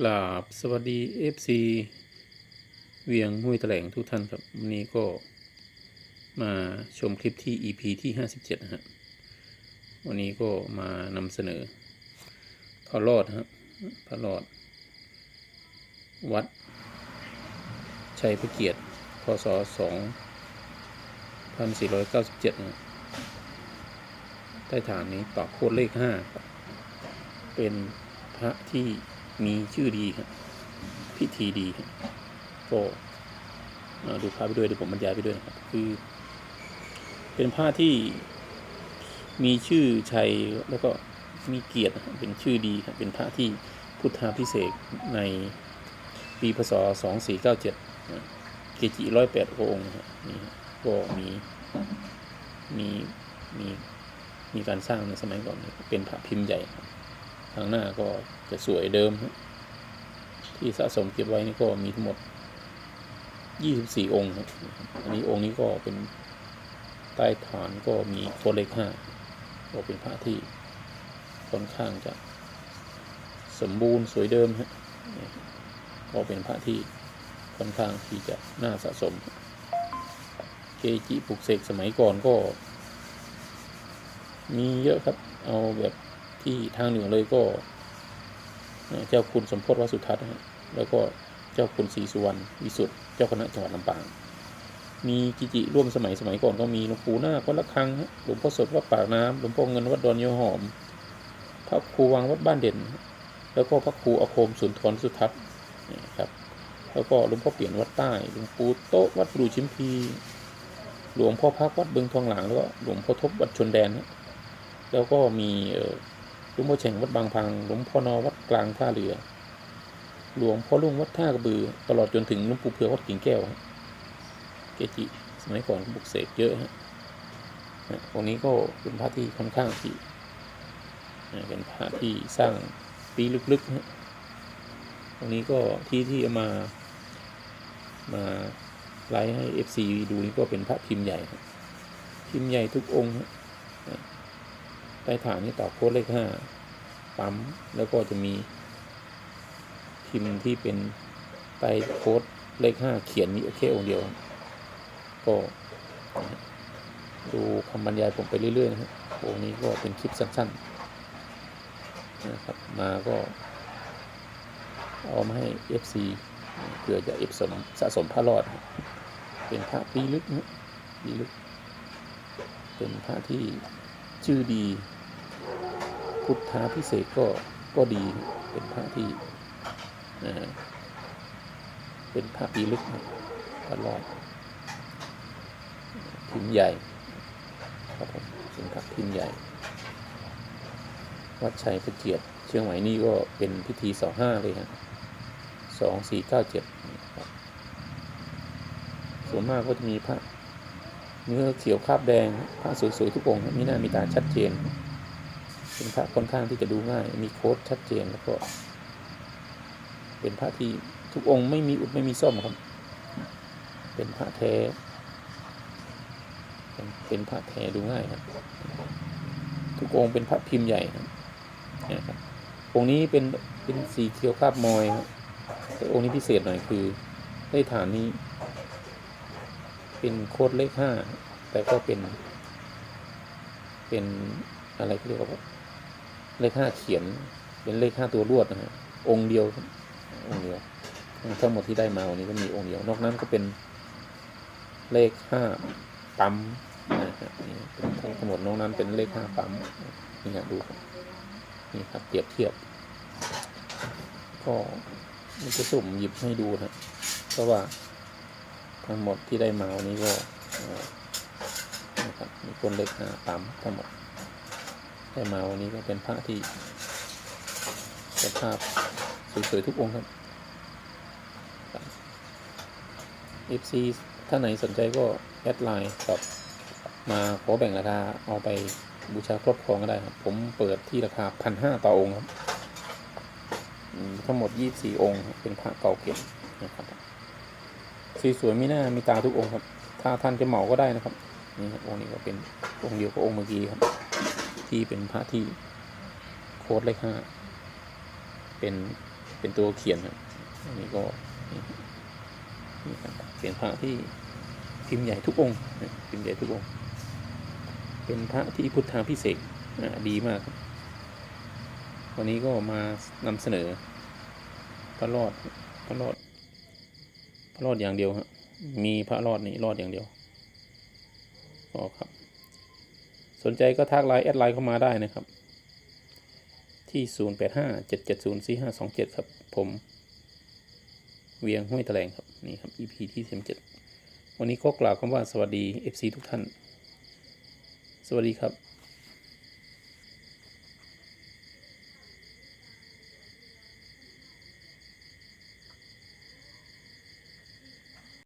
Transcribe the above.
กราบสวัสดี FC เวียงห้วยแถลงทุกท่านครับ วันนี้ก็มาชมคลิปที่ EP ที่ 57 นะฮะ วันนี้ก็มานำเสนอพระรอดฮะพระรอด วัด ชัยพระเกียรติพศ 2497นะใต้ฐานนี้ต่อโคดเลข 5 เป็นพระที่ มีชื่อดีครับพิธีดีครับก็ดูภาพไปด้วยเดี๋ยวผมบรรยายไปด้วยครับคือ เป็นผ้าที่มีชื่อชัยแล้วก็มีเกียรติเป็นชื่อดีครับเป็นพระที่พุทธาพิเศษในปีพศ2497เกจิร้อยแปดองค์นี่ก็มีมีมีมีการสร้างในสมัยก่อนเป็นพระพิมพ์ใหญ่ ครับทางหน้าก็จะสวยเดิม ที่สะสมเก็บไว้นี่ก็มีทั้งหมด 24 องค์ อันนี้องค์นี้ก็เป็นใต้ฐานก็มีโคนเล็กห้าก็เป็นพระที่ค่อนข้างจะสมบูรณ์สวยเดิมฮะก็เป็นพระที่ค่อนข้างที่จะน่าสะสม เกจิปลุกเสกสมัยก่อนก็ มีเยอะครับ เอาแบบ ที่ทางเหนือเลยก็ เจ้าคุณสมพธิวัดสุทัศน์แล้วก็เจ้าคุณศรีสุวรรณวิสุทธ์เจ้าคณะจังหวัดลำปาง มีกิจิร่วมสมัยสมัยก่อนก็มีหลวงปู่นาควัดละคังหลวงพ่อสดวัดปากน้ำหลวงพ่อเงินวัดดอนโยหอม พระครูวังวัดบ้านเด่น แล้วก็พระครูอาคมสุนทรสุทัศน์นี่ครับ แล้วก็หลวงพ่อเปลี่ยนวัดใต้หลวงปู่โต๊ะวัดปรูชิมพีหลวงพ่อพักวัดบึงทองหลางแล้วก็หลวงพ่อทบวัดชนแดน แล้วก็มีเออ หลวงพ่อแฉ่งวัดบางพัง หลวงพ่อนอวัดกลางท่าเรือ หลวงพ่อลุงวัดท่ากระบือ ตลอดจนถึงหลวงปู่เผือวัดกิ่งแก้วเกจิสมัยก่อนบุกเสกเยอะฮะนะตรงนี้ก็เป็นพระที่ค่อนข้างที่เป็นพระที่สร้างปีลึกๆฮะตรงนี้ก็ที่ที่เอามามาไลฟ์ให้ FC ดูนี่ก็เป็นพระพิมพ์ใหญ่ พิมพ์ใหญ่ทุกองค์ฮะ ใต้ฐานนี่ต่อโค้ดเลขห้าปั๊ม แล้วก็จะมีพิมพ์ที่เป็นใต้โค้ดเลขห้าเขียนมีแค่องค์เดียว ก็ดูคำบรรยายผมไปเรื่อย ๆ นะครับองนี้ก็เป็นคลิปสั้น ๆ นะครับ มาก็เอามาให้ FC เพื่อจะเอฟสมสะสมพระรอด เป็นพระปีลึกนะปีลึก เป็นพระที่ ชื่อดี พุทธาพิเศษกก็ก็ดีเป็นพระที่เป็นพระปีลึกนะพระรอดพิมใหญ่ครับผมเป็นพระพิมใหญ่ วัดชัยพระเกียรติเชียงใหม่นี่ก็เป็นพิธีสองห้าเลยฮะสองสี่เก้าเจ็ดส่วนมากก็จะมีพระ เนื้อเขียวคราบแดงพระสวยๆทุกองค์มีหน้ามีตาชัดเจนเป็นพระค่อนข้างที่จะดูง่าย มีโค้ดชัดเจนแล้วก็ เป็นพระที่ทุกองค์ไม่มีอุดไม่มีซ่อมครับ เป็นพระแท้ เป็นเป็นพระแท้ดูง่ายครับ ทุกองค์เป็นพระพิมพ์ใหญ่ครับนะครับองค์นี้เป็นเป็นสีเขียวคราบมอยครับแต่องค์นี้พิเศษหน่อยคือ ได้ฐานนี้ เป็นโค้ดเลขห้าแต่ก็เป็น เป็นอะไรเรียกว่าเลขห้าเขียน เป็นเลขห้าตัวรวดนะฮะองค์เดียวองค์เดียวทั้งหมดที่ได้มาวันนี้ก็มีองค์เดียวนอกนั้นก็เป็นเลขห้าปั๊มนะฮะนี่เป็นทั้งหมดนอกนั้นเป็นเลขห้าปั๊มนี่ฮะดูนี่ครับเปรียบเทียบ ก็มันจะสุ่มหยิบให้ดูนะเพราะว่า ทั้งหมดที่ได้มาวันนี้ก็นะครับมีคนเล็กหาปั๊มทั้งหมดได้มาวันนี้ก็เป็นพระที่สภาพสวยๆทุกองค์ครับ FC ถ้าไหนสนใจก็แอดไลน์กับมาขอแบ่งราคาเอาไปบูชาครอบครองก็ได้ครับ ผมเปิดที่ราคาพันห้าต่อองค์ครับ ทั้งหมดยี่สี่องค์ เป็นพระเก่าเก็บนะครับ สวยๆมีหน้ามีตาทุกองค์ครับ ถ้าท่านจะเหมาก็ได้นะครับนี่ครับองค์นี้ก็เป็นองค์เดียวกับองค์เมื่อกี้ครับ ที่เป็นพระที่โค้ดเลขห้าเป็นเป็นตัวเขียนครับอันนี้ก็นี่ครับเป็นพระที่พิมพ์ใหญ่ทุกองค์นะพิมพ์ใหญ่ทุกองค์เป็นพระที่พุทธาพิเศษอ่าดีมากครับวันนี้ก็มานำเสนอพระรอดพระรอด ระรอดอย่างเดียวฮะมีพระรอดนี่รอดอย่างเดียวก็ครับ สนใจก็ทักไลน์แอดไลน์เข้ามาได้นะครับ ที่ 0 8 5 7 7 0 4 5 2 7 ครับ ผม เวียงห้วยแถลงครับ นี่ครับ EP ที่17วันนี้ก็กล่าวคำว่าสวัสดี FC ทุกท่าน สวัสดีครับ